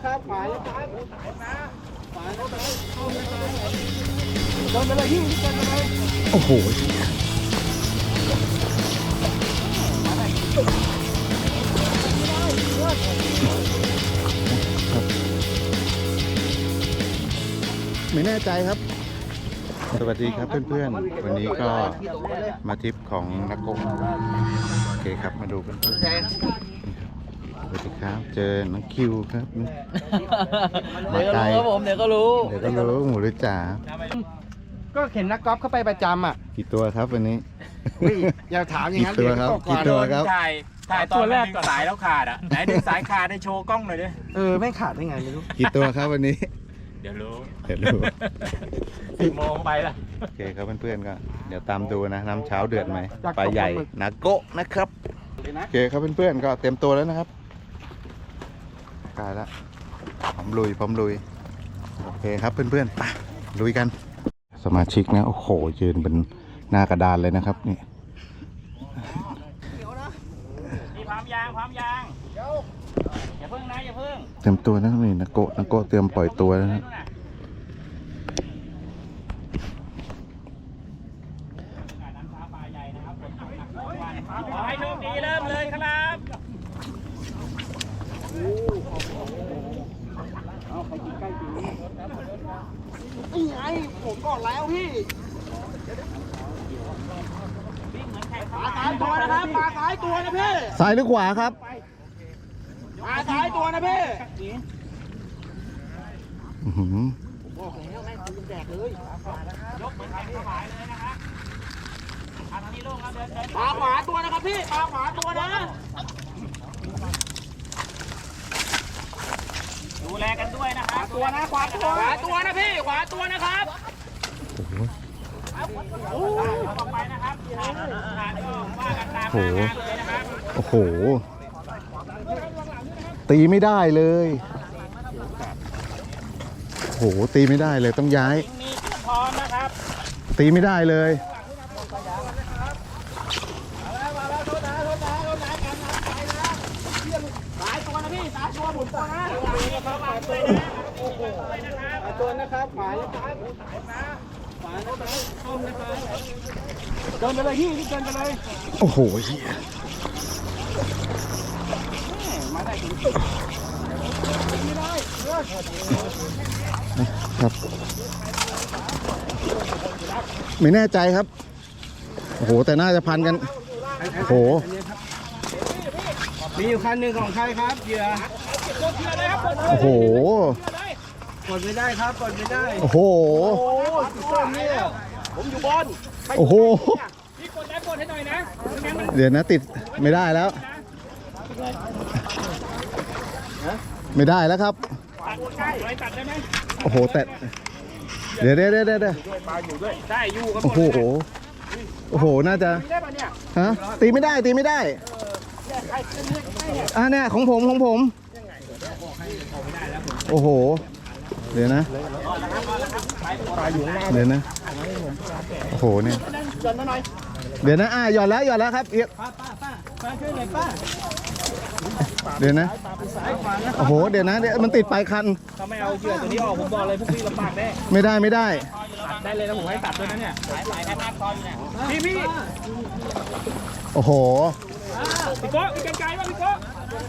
นะครับขวานะครับขวานะครับเข้านะครับเดินไปเลยยิ่งเดินไปเลยโอ้โหไม่แน่ใจครับ สวัสดีครับเพื่อนๆ วันนี้ก็มาทริปของนักกงโอเคครับมาดูกันเพื่อนๆ สวัสดีครับ เจอน้องคิวครับเดี๋ยวก็รู้ครับผม เดี๋ยวก็รู้ เดี๋ยวก็รู้หมูหรือจ๋าก็เห็นนักกอล์ฟเข้าไปประจำอะกี่ตัวครับวันนี้อุ้ยอย่าถามอย่างนั้นกี่ตัวครับเดี๋ยกี่ตัวครับ ถ่าย ถ่ายตอนแรกสายแล้วขาดอะ ไหนดึงสายขาดได้โชว์กล้องหน่อยดิ เออไม่ขาดได้ไงไม่รู้กี่ตัวครับวันนี้ เดี๋ยวรู้เดี๋ยวรู้สี่โมงไปละโอเคครับเพื่อนๆก็เดี๋ยวตามดูนะน้ำเช้าเดือดไหมปลาใหญ่นาโกะนะครับโอเคครับเพื่อนๆก็เตรียมตัวแล้วนะครับ กายละพร้อมลุยพร้อมลุย โอเคครับเพื่อนๆไปลุยกัน สมาชิกนะ โอ้โห ยืนเป็นหน้ากระดานเลยนะครับ นี่นี่ความยางความยางอย่าเพิ่งนะอย่าเพิ่งเตรียมตัวนะครับนี่นาโกะนาโกะเตรียมปล่อยตัวแล้วนะครับ น้ำค้าปลาใหญ่นะครับฝนตกหนักสองวันขอให้โชคดีเริ่มเลยครับ นี่ ไง ผมบอกแล้วพี่ปลาซ้ายตัวนะครับปลาซ้ายตัวนะพี่ซ้ายหรือขวาครับปลาซ้ายตัวนะพี่อื้อหือบอกแล้วแม่งคุณแดกเลยยกเหมือนแข่งสบายเลยนะฮะอะทางนี้ลงแล้วเดินเดินปลาขวาตัวนะครับพี่ปลาขวาตัวนะ ดูแลกันด้วยนะครับตัวนะขวาตัวขวาตัวนะพี่ขวาตัวนะครับต่อไปนะครับขาดขาดก็ว่ากันตามโอ้โหงานเลยนะครับโอ้โห ตีไม่ได้เลย โอ้โห ตีไม่ได้เลยต้องย้าย มีเครื่องพร้อมนะครับ ตีไม่ได้เลย สายตัวนะพี่สาย ตัวนตัวนะสายตัวสายตัวนะครับขวายนะครับขวานะครับเข้านะครับเดินไปเลยพี่เดินไปเลยโอ้โหเหี้ยมาได้ถึงครับไม่แน่ใจครับ โอ้โห แต่น่าจะพันกัน โอ้โห มีอยู่คันหนึ่งของใครครับเหยื่อ โอ้โห กดไม่ได้ครับกดไม่ได้โอ้โห โอ้สุดยอดเนี่ยผมอยู่บนโอ้โห พี่กดได้กดให้หน่อยนะไม่งั้นมันเดี๋ยวนะติดไม่ได้แล้ว ไม่ได้แล้วครับ ตัดใกล้อะไรตัดได้ไหมโอ้โห แต่ เดี๋ยวเดี๋ยวเดี๋ยวเดี๋ยวได้อยู่ครับโอ้โหโอ้โห น่าจะฮะ ตีไม่ได้ ตีไม่ได้ อ่าเนี่ยของผมของผม โอ้โห เดี๋ยวนะ เดี๋ยวนะ โอ้โหเนี่ย เดี๋ยวนะ อ่าหย่อนแล้วหย่อนแล้วครับเอี๊ยดเดี๋ยวนะ โอ้โห เดี๋ยวนะเดี๋ยวมันติดปลายคัน ถ้าไม่เอาเหยื่อตัวนี้ออกผมบอกเลยพวกพี่ลำบากแน่ไม่ได้ไม่ได้ ตัดได้เลยนะผมให้ตัดด้วยนะเนี่ยสายสายแค่หน้าคออยู่เนี่ยพี่พี่โอ้โห พี่โก้มีกันไกลป่ะพี่โก้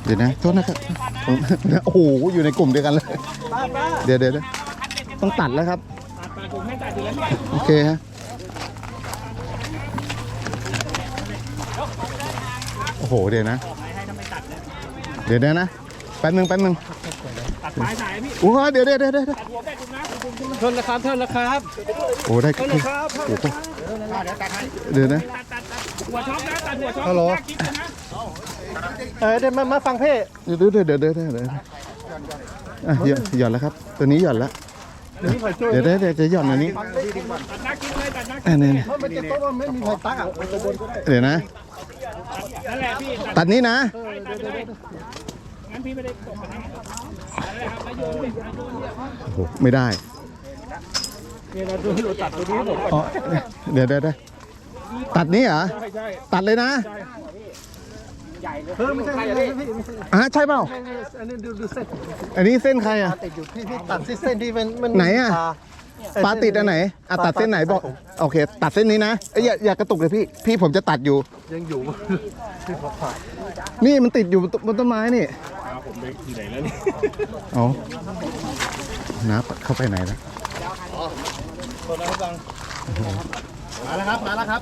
เดี๋ยวนะโทษนะครับผมโอ้โหอยู่ในกลุ่มเดียวกันเลย เดี๋ยวเดี๋ยวเดี๋ยวต้องตัดแล้วครับโอเคฮะโอ้โหเดี๋ยวนะ เดี๋ยวเดี๋ยวนะแป๊บนึงแป๊บนึงตัดปลายสายพี่โอ้โหเดี๋ยวเดี๋ยวเดี๋ยวเดี๋ยวตัดหัวแบกคุณนะเทินนะครับเทินนะครับโอ้ได้โอ้โหเดี๋ยวนะหัวช็อปนะตัดหัวช็อปฮัลโหล เออเดี๋ยวมามาฟังเพ่เดี๋ยวเดี๋ยวเดี๋ยวเดี๋ยวเดี๋ยวเดี๋ยวอะหย่อนหย่อนแล้วครับ ตัวนี้หย่อนแล้วเดี๋ยวพี่คอยช่วยเดี๋ยวเดี๋ยวเดี๋ยวจะหย่อนอันนี้เลยตัดนักอันนี้เพราะมันจะโต๊ะว่าไม่มีใครตักอะไปตัวบนก็ได้เดี๋ยวนะตัดนี้นะโอ้โหไม่ได้เนี่ยเราดูเราตัดตัวนี้ให้ผมก่อนอ๋อเดี๋ยวเดี๋ยวเดี๋ยวตัดนี้เหรอตัดเลยนะ ใหญ่เลยเพิ่มไม่ใช่เลยพี่อะใช่เปล่า อันนี้ดูดูเส้นอันนี้เส้นใครอะ ติดอยู่พี่พี่ตัดเส้นที่มันมันไหนอะปลาติดอันไหนอะตัดเส้นไหนบอกโอเค ตัดเส้นนี้นะเอ้ยอย่าอย่ากระตุกเลยพี่ พี่ผมจะตัดอยู่ ยังอยู่นี่มันติดอยู่บนต้นไม้นี่ผมไปที่ไหนแล้วนี่อ๋อนับเข้าไปไหนแล้วมาแล้วครับมาแล้วครับ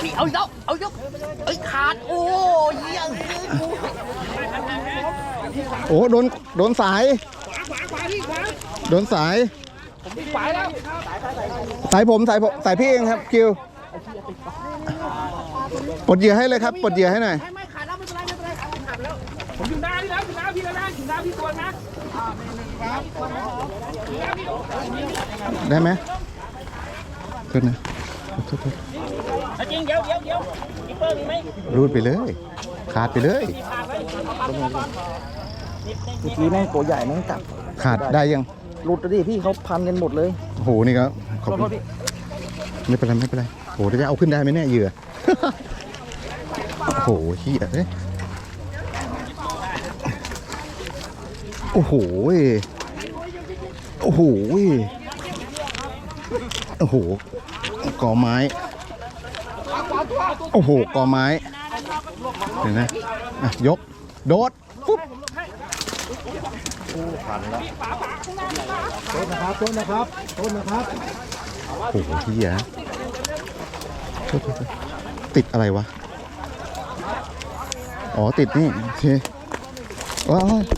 พี่เอาอีกแล้วเอาอีกแล้วเอ้ยขาดโอ้ยเยี่ยงโอ้โดนโดนสาย โดนสายไปแล้วสายผมสายผมสายพี่เองครับคิวปลดเหยื่อให้เลยครับปลดเหยื่อให้หน่อย ผมอยู่หน้านี่แล้วอยู่หน้าพี่แล้วนะอยู่หน้าพี่ตัวนะได้ไหมโทษนะโทษโทษจริงเดี๋ยวเดี๋ยวเดี๋ยวอีเปิ้ลมีไหมรูดไปเลย ขาดไปเลยเมื่อกี้แม่งตัวใหญ่แม่งกัดขาดได้ยังหลุดแล้วดิพี่เขาพันกันหมดเลยโอ้โหนี่ก็ขอบคุณไม่เป็นไรไม่เป็นไรโอ้โหจะเอาขึ้นได้ไหมเนี่ยเหยื่อโอ้โหเฮียเอ้ย โอ้โห โอ้โห โอ้โห กอไม้ โอ้โห กอไม้ เห็นไหมอะ ยก โดด ปุ๊บโทษนะครับโทษนะครับโทษนะครับ โอ้โหเฮียโทษโทษโทษติดอะไรวะ อ๋อ ติดนี่ โอเคว้าว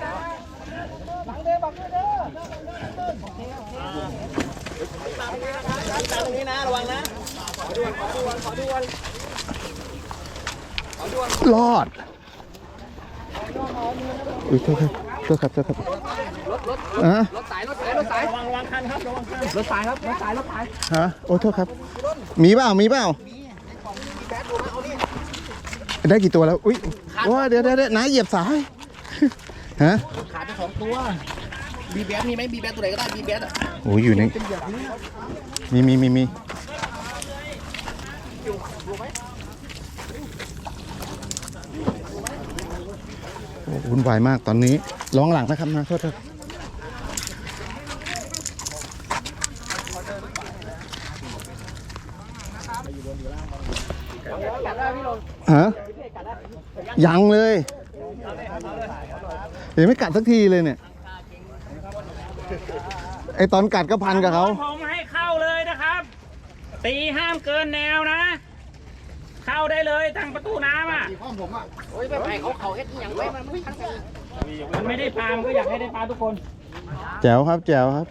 ตรงนี้นะระวังนะรอด อุ้ยโทษครับโทษครับโทษครับอะรถสายรถสายรถสายระวังระวังคันครับระวังคันรถสายครับรถสายรถสายฮะโอ้โทษครับ มีเปล่า มีเปล่า ได้กี่ตัวแล้ว อุ้ยว้าเดี๋ยวเดี๋ยวเดี๋ยวน้าเหยียบสาย ฮะขาดไปสองตัว บีแบดมีไหมบีแบดตัวไหนก็ได้บีแบดอะโอ้ยอยู่ในมีมีมีมีโอ้วุ่นวายมากตอนนี้ร้องหลังนะครับนะโทษครับฮะยังเลยเดี๋ ยวไม่กัดสักทีเลยเนี่ย ไอตอนกัดก็พันกับเขาผมให้เข้าเลยนะครับ ตีห้ามเกินแนวนะ เข้าได้เลยทางประตูน้ำอะโอ้ยไปไปเขาเขาเฮ็ดอย่างไว้มันไม่ทันใจมันไม่ได้ปลามันก็อยากให้ได้ปลาทุกคน แจ๋วครับ แจ๋วครับ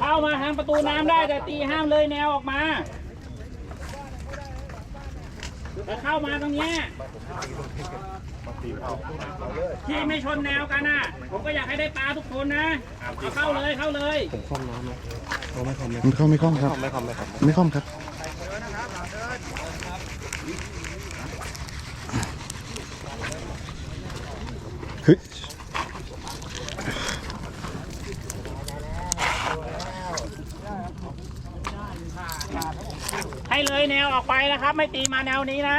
เข้ามาทางประตูน้ำได้แต่ตีห้ามเลยแนวออกมาแต่เข้ามาตรงเนี้ย ที่ไม่ชนแนวกันอะ ผมก็อยากให้ได้ปลาทุกคนนะเอาเข้าเลยเข้าเลยไม่คล่อมไม่คล่อมครับไม่คล่อมไม่คล่อมครับเฮ้ยให้เลยแนวออกไปนะครับ ไม่ตีมาแนวนี้นะ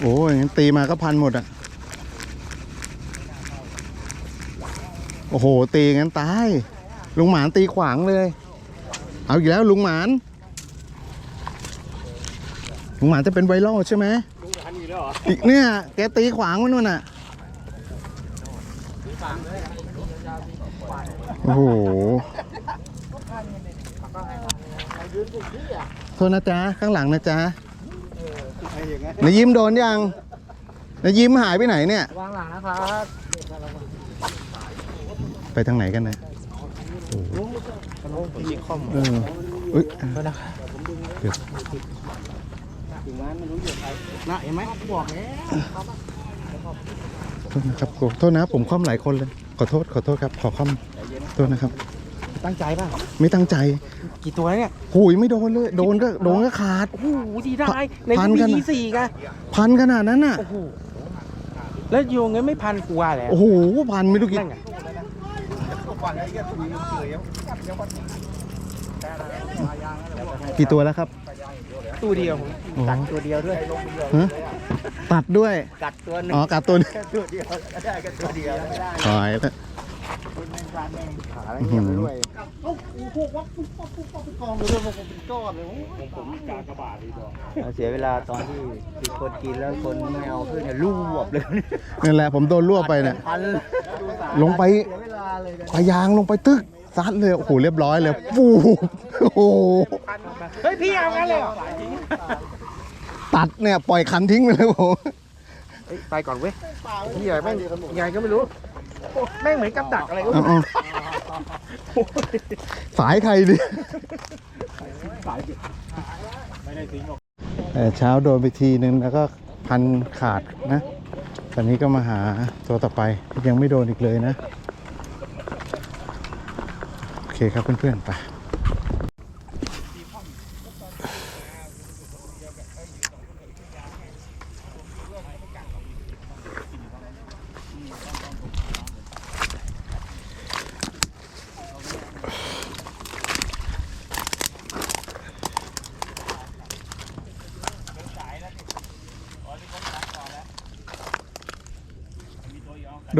โอ้ยงั้นตีมาก็พันหมดอะ โอ้โห ตีงั้นตาย ลุงหมานตีขวางเลย เอาอีกแล้วลุงหมาน ลุงหมานจะเป็นไวรัลใช่ไหมลุงหมานอีกแล้วเหรออีกเนี่ย แกตีขวางมันนู่นน่ะ โอ้โหโทษนะจ๊ะ ข้างหลังนะจ๊ะ นายยิ้มโดนยังนายยิ้มหายไปไหนเนี่ย วางหลังนะครับไปทางไหนกันนะยิงคอมเอออุ้ยถึงมันไม่รู้อยู่ใครนะเห็นไหมบอกแล้วโทษนะครับขอโทษนะผมคว่ำหลายคนเลย ขอโทษขอโทษครับ ขอคว่ำโทษนะครับ ตั้งใจป่ะ ไม่ตั้งใจกี่ตัวเนี่ยหูยไม่โดนเลย โดนก็โดนก็ขาด โอ้โหดีได้ในพันมีกันอะยี่สี่กันพันขนาดนั้นน่ะ โอ้โห แล้วโยงเงินไม่พันกว่าแล้วโอ้โหพันไม่รู้กี่นั่นไงกี่ตัวแล้วครับตัวเดียวผมโอ้ตัดตัวเดียวด้วยฮะตัดด้วย กัดตัวหนึ่งอ๋อกัดตัวนี้ตัวเดียวได้กันตัวเดียวได้ตายแล้ว ขาอะไรเงี้ยไปด้วยโอ้โหวับปุ๊บปั๊บปุ๊บปั๊บปุ๊บกองเลยผมเป็นก้อนเลยโอ้ยผมกากระบาดดีกว่าเสียเวลาตอนที่มีคนกินแล้วคนไม่เอาขึ้นเนี่ยรูบเลยนั่นแหละผมโดนรวบไปเนี่ยพันลงไปเสียเวลาเลยนะปลายางลงไปตึกซัดเลยโอ้โหเรียบร้อยเลยฟูบโอ้โหเฮ้ยพี่เอากันเลยเหรอตัดเนี่ยปล่อยคันทิ้งไปเลยผมเฮ้ยไปก่อนเว้ยพี่ใหญ่แม่งยังไงก็ไม่รู้ โอ้แม่งเหมือนกับดักอะไรก็เอาเอาสายใครดิไม่ได้ทิ้งหรอกแต่เช้าโดนไปทีนึงแล้วก็พันขาดนะ ตอนนี้ก็มาหาตัวต่อไปยังไม่โดนอีกเลยนะ โอเคครับเพื่อนๆไป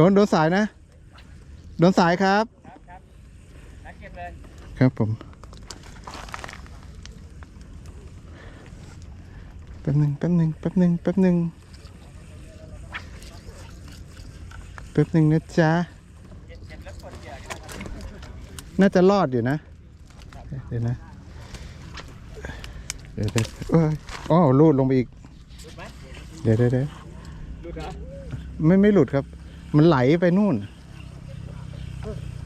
ดนโดนสายนะ โดนสายครับนักเก็บเลย ครับผมแป๊บหนึ่งแป๊บหนึ่งแป๊บหนึ่งแป๊บหนึ่งแป๊บหนึ่งนะจ๊ะ น่าจะรอดอยู่นะ เดี๋ยวนะ เดี๋ยวเดี๋ยวเอ้ยอ๋อลูดลงไปอีก เดี๋ยวเดี๋ยวเดี๋ยวดูนะไม่ไม่หลุดครับ มันไหลไปนู่น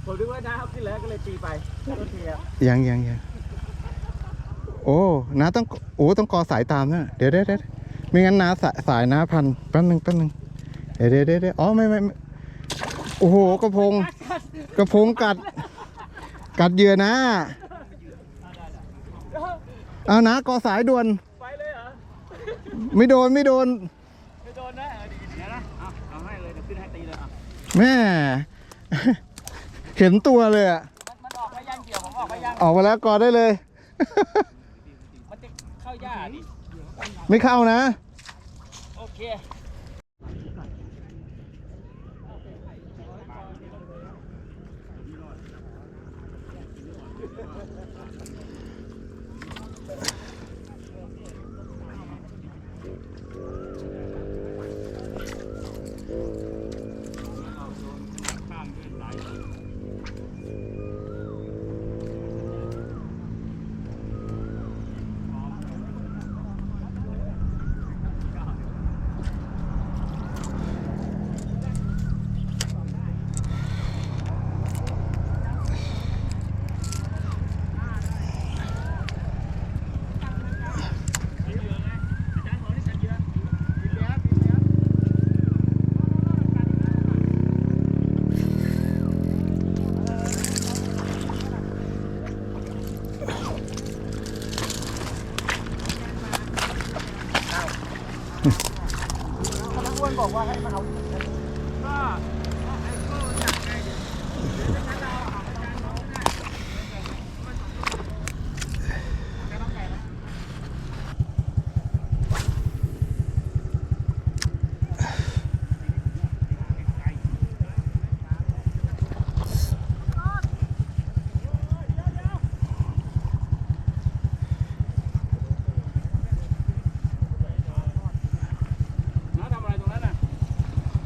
ผมนึกว่าน้าเขาขึ้นแล้วก็เลยตีไปโทษทีครับยังยังยังโอ้น้าต้องโอ้ต้องกอสายตามนะเดี๋ยวเดี๋ยวเดี๋ยวไม่งั้นน้าสายสายน้าพันแป๊บนึงแป๊บนึงเดี๋ยวเดี๋ยวเดี๋ยวเดี๋ยวอ๋อไม่ไม่ไม่โอ้โหกระพง กระพงกัด กัดเหยื่อนะเอานะกอสายด่วน ไปเลยเหรอ ไม่โดนไม่โดนไม่โดน แม่ เห็นตัวเลยอะมันออกไปย่างเกี่ยวผมออกไปย่างออกมาแล้วกอดได้เลย มันติดเข้าย่าดิไม่เข้านะ โอเค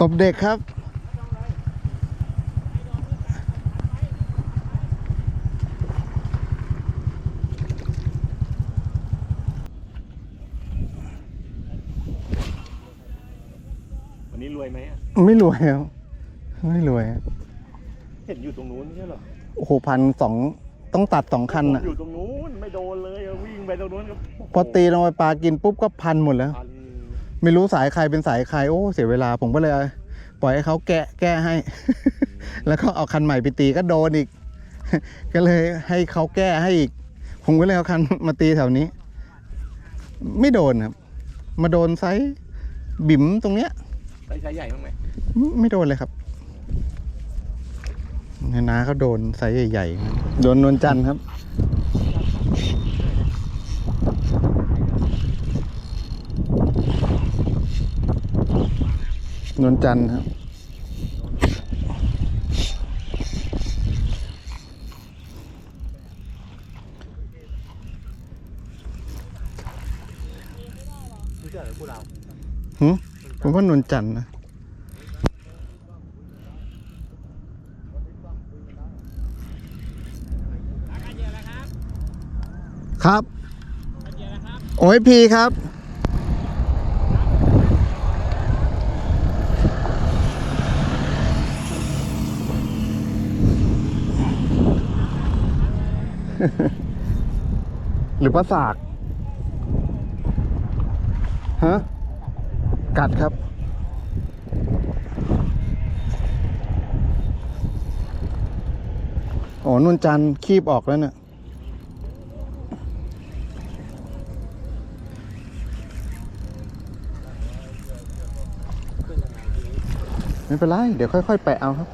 ตบเด็กครับ วันนี้รวยไหมอะไม่รวยครับไม่รวยครับเห็นอยู่ตรงนู้นไม่ใช่เหรอโอ้โหพันสองต้องตัดสองคันผมอะอยู่ตรงนู้นไม่โดนเลยอะวิ่งไปตรงนู้นก็พอตีลงไปปลากินปุ๊บก็พันหมดแล้ว พัน ไม่รู้สายใครเป็นสายใครโอ้เสียเวลาผมก็เลย ปล่อยให้เขาแก้แก้ให้ แล้วก็เอาคันใหม่ไปตีก็โดนอีก ก็เลยให้เขาแก้ให้อีก ผมก็เลยเอาคันมาตีแถวนี้ ไม่โดนครับ มาโดนไซส์บิ่มตรงเนี้ยได้ใช้ใหญ่บ้างไหมไม่ไม่โดนเลยครับน้าเขาโดนไซส์ใหญ่ๆครับโดนนวลจันทร์ครับ นวลจันทร์ครับ รู้จักหรือพวกเราหึผมว่านวลจันทร์นะ ครับ โอ้ยพีครับ หรือปลาสากฮะกัดครับ อ๋อนุ่นจันคีบออกแล้วเนี่ยไม่เป็นไร เดี๋ยวค่อย ๆ แปะเอาครับ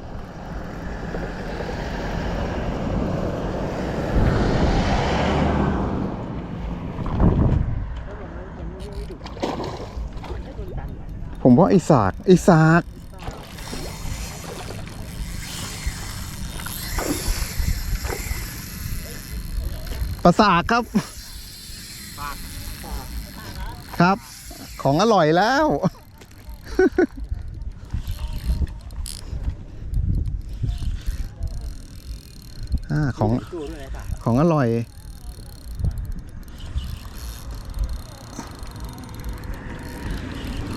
ผม ว่าไอ้สากไอ้สากประสากครับ ครับ ของอร่อยแล้วอ่าของของอร่อย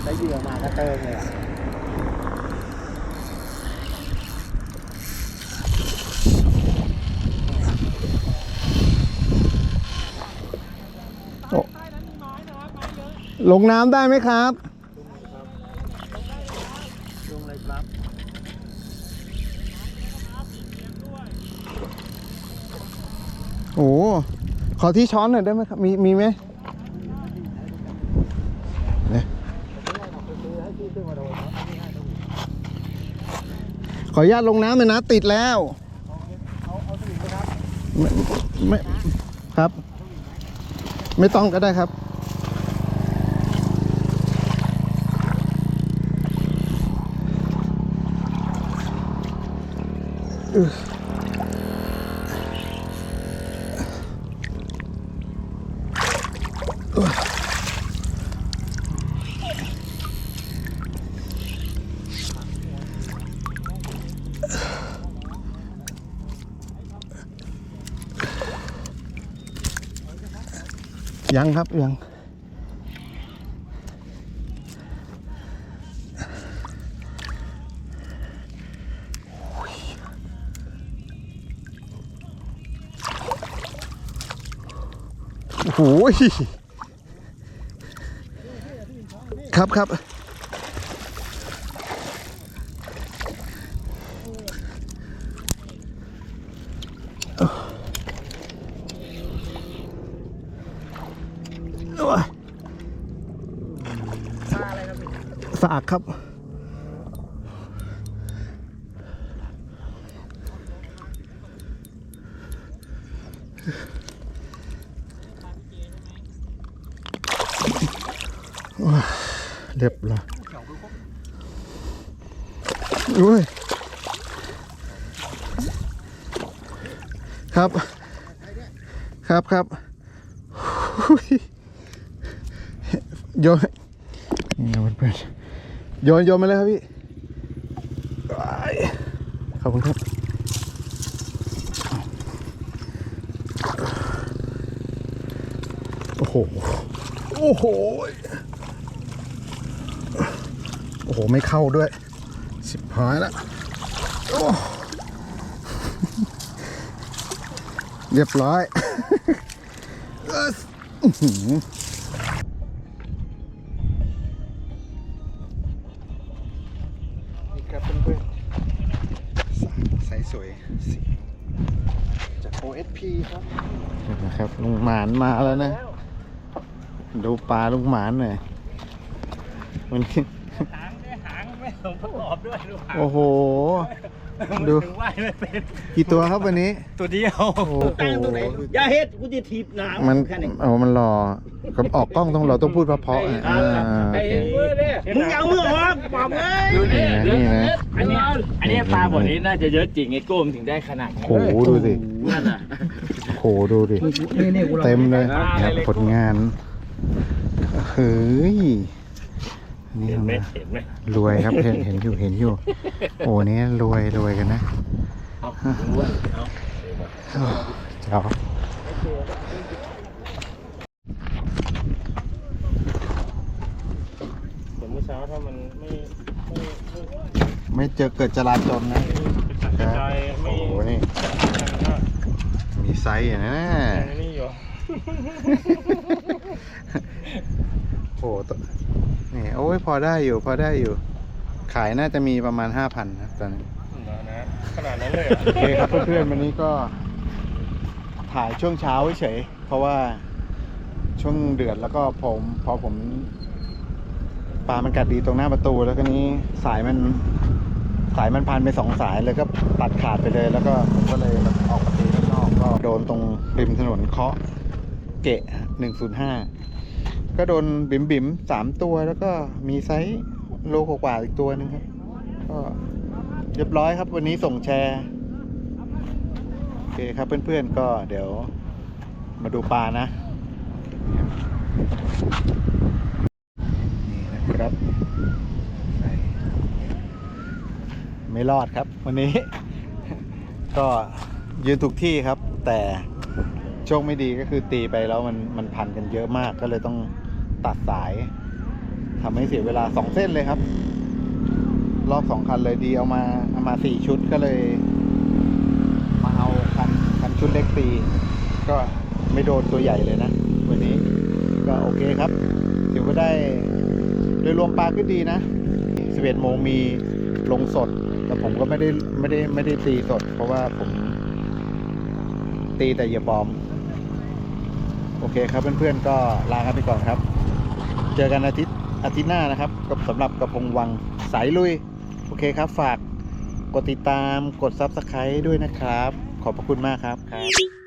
ใช้ เหยื่อมาก็เติมเลยอะลงน้ำได้ไหมครับลงเลยครับโอ้โหขอที่ช้อนหน่อยได้ไหมครับ มีมีไหมเนี่ยข ออนุญาตลงน้ำเลยนะติดแล้วไม่ไม่ครับ ไม่ต้องก็ได้ครับ ยังครับยังโอ้โหครับครับ โอ้ย สาก ครับ เรียบร้อยอุ้ยครับ ครับครับโยน โยนโยนมาเลยครับพี่ขอบคุณครับโอ้โหโอ้โหโอ้โห ไม่เข้าด้วย สิบหายแล้วโอ้เรียบร้อย ลุงหมานมาแล้วนะ ดูปลาลุงหมานหน่อยมันหางด้วยหางไม่สมประกอบด้วยดูหางโอ้โห ดู ถึงว่ายไม่เป็นกี่ตัวครับวันนี้ ตัวเดียวโอ้โหอย่าเฮ็ดกูจะถีบหนามันแค่นี้โอ้มันรอก็ออกกล้องต้องเราต้องพูดเพราะๆอะอ่าโอเคมึงเอามือออกปอบเอ้ยนี่นะนี่นะอันนี้อันนี้ปลาบทนี้น่าจะเยอะจริงไอ้โก้มถึงได้ขนาดนี้โอ้โหดูสินั่นน่ะ โอ้โหดูดิ เต็มเลยครับผลงานเฮ้ยนี่เห็นไหมนะเห็นไหมรวยครับเห็นเห็นอยู่เห็นอยู่ โอ้นี่รวยรวยกันนะเอาดูว่าเอาเจ้าแต่เมื่อเช้าถ้ามันไม่ไม่ไม่ไม่เจอเกิดจราจรนะกระจายไม่ โอ้โหนี่ มีไซส์อย่างนั้นนะนี่อยู่ โอ้โหตนี่โอ้ยพอได้อยู่ พอได้อยู่ ขายน่าจะมีประมาณห้าพันนะตอนนี้นะขนาดนั้นเลยเหรอโอเคครับเพื่อนๆวันนี้ก็ ถ่ายช่วงเช้าเฉยๆเพราะว่าช่วงเดือดแล้วก็ผมพอผมปลามันกัดดีตรงหน้าประตู แล้วก็นี้สายมันสายมันพันไปสองสายเลยก็ตัดขาดไปเลย แล้วก็ผมก็เลยแบบออกมาตีข้างนอ ก็โดนตรงริมถนนเคาะเกะหนึ่งศูนย์ห้าก็โดนบิ๋มบิ๋มๆสามตัวแล้วก็มีไซส์โลกว่าอีกตัวหนึงครับ ก็เรียบร้อยครับวันนี้ส่งแชร์ โอเคครับเพื่อนๆก็เดี๋ยวมาดูปลานะ นี่นะครับไม่รอดครับ วันนี้ ก็ยืนถูกที่ครับ แต่โชคไม่ดีก็คือตีไปแล้วมันมันพันกันเยอะมากก็เลยต้องตัดสายทำให้เสียเวลาสองเส้นเลยครับ รอบสองคันเลยดีเอามาเอามาสี่ชุดก็เลย มาเอาคันคันชุดเล็กตีก็ไม่โดนตัวใหญ่เลยนะ วันนี้ก็โอเคครับถือว่าได้โดยรวมปลาขึ้นดีนะ11โมงมีลงสด แต่ผมก็ไม่ได้ไม่ได้ไม่ได้ตีสด เพราะว่าผม ตีแต่อย่าปลอม โอเคครับเพื่อนๆก็ลากันไปก่อนครับ เจอกันอาทิตย์อาทิตย์หน้านะครับ กับสำหรับกระพงวังสายลุย โอเคครับ ฝากกดติดตามกด Subscribe ด้วยนะครับ ขอบพระคุณมากครับครับ